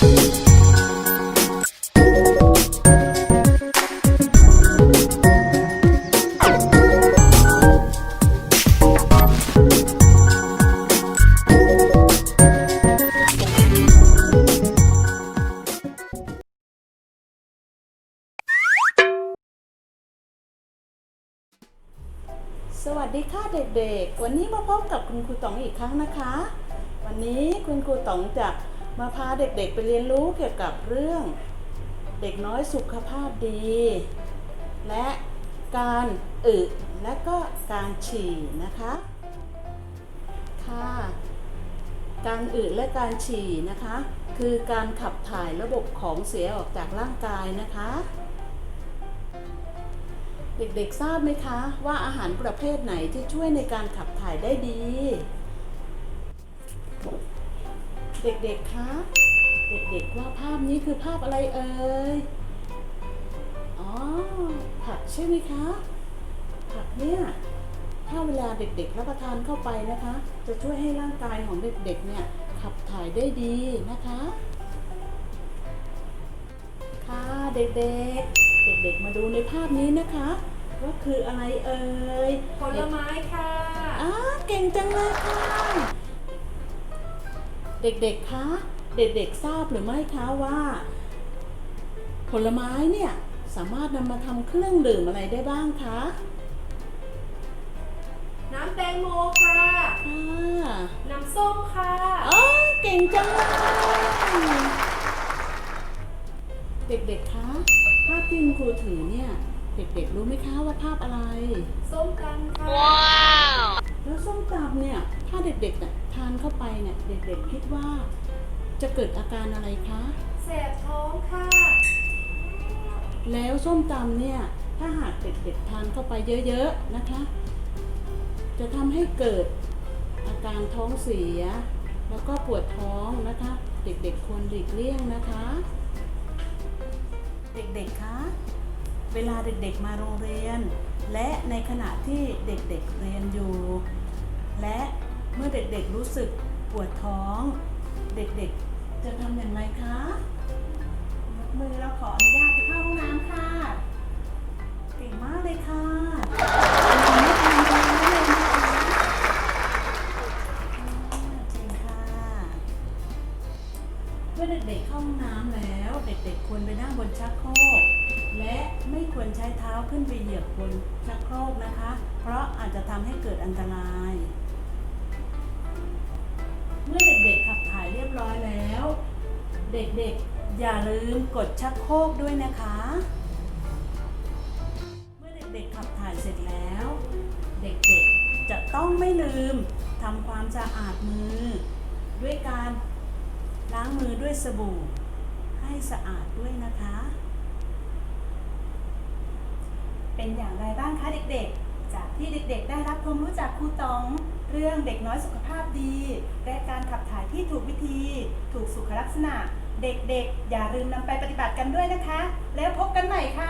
สวัสดีค่ะเด็กๆ วันนี้มาพบกับคุณครูต๋องอีกครั้งนะคะ วันนี้คุณครูต๋องจะ มาพาเด็กๆไปเรียนรู้เกี่ยวกับเรื่อง เด็กน้อยสุขภาพดี และการอึและก็การฉี่นะคะค่ะการอึและการฉี่นะคะ คือการขับถ่ายระบบของเสียออกจากร่างกายนะคะ เด็กๆทราบไหมคะ ว่าอาหารประเภทไหนที่ช่วยในการขับถ่ายได้ดี เด็กๆ คะ เด็กๆ ว่าภาพนี้คือภาพอะไรเอ่ย อ๋อ ผักใช่ไหมคะ ผักเนี่ย ถ้าเวลาเด็กๆ รับประทานเข้าไปนะคะ จะช่วยให้ร่างกายของเด็กๆ เนี่ยขับถ่ายได้ดีนะคะ ค่ะเด็กๆ เด็กๆ มาดูในภาพนี้นะคะว่าคืออะไรเอ่ย ผลไม้ค่ะอ่าเก่งจังเลยค่ะ เด็กๆ คะ เด็กๆ ทราบหรือไม่คะว่า ผลไม้เนี่ยสามารถนำมาทำเครื่องดื่มอะไรได้บ้างคะ น้ำแตงโมค่ะ ค่ะ น้ำส้มค่ะ อ๋อเก่งจังเลยเด็กๆ คะ ภาพที่คุณครูถือเนี่ย เด็กๆ รู้ไหมคะว่าภาพอะไร ส้มตำค่ะ แล้วส้มตำเนี่ย ถ้าเด็กๆน่ะทานเข้า ไปเนี่ยเด็กๆคิดว่า จะเกิดอาการอะไรคะแสบท้องค่ะ แล้วส้มตำเนี่ยถ้าหากเด็กๆทานเข้าไปเยอะๆนะคะ จะทำให้เกิดอาการท้องเสีย แล้วก็ปวดท้องนะคะ เด็กๆควรหลีกเลี่ยงนะคะ เด็กๆคะเวลาเด็กๆมาโรงเรียน และในขณะที่เด็กๆเรียนอยู่ และ เมื่อเด็กๆรู้สึกปวดท้อง เด็กๆจะทำอย่างไรคะยกมือเราขออนุญาตไปเข้าห้องน้ำค่ะเก่งมากเลยค่ะเลยนะคะอ่าเก่งค่ะเมื่อเด็กๆเข้าห้องน้ำแล้ว เด็กๆควรไปนั่งบนชักโครกและไม่ควรใช้เท้าขึ้นไปเหยียบบนชักโครกนะคะ เพราะอาจจะทำให้เกิดอันตราย มื่อเด็กๆขับถ่ายเรียบร้อยแล้ว เด็กๆอย่าลืมกดชักโครกด้วยนะคะ เมื่อเด็กๆขับถ่ายเสร็จแล้ว เด็กๆจะต้องไม่ลืมทำความสะอาดมือ ด้วยการล้างมือด้วยสบู่ ให้สะอาดด้วยนะคะ เป็นอย่างไรบ้างคะเด็กๆ จากที่เด็กๆ ได้รับความรู้จากครูตอง เรื่องเด็กน้อยสุขภาพดี และ การขับถ่ายที่ถูกวิธี ถูกสุขลักษณะ เด็กๆ อย่าลืมนำไปปฏิบัติกันด้วยนะคะ แล้วพบกันใหม่ค่ะ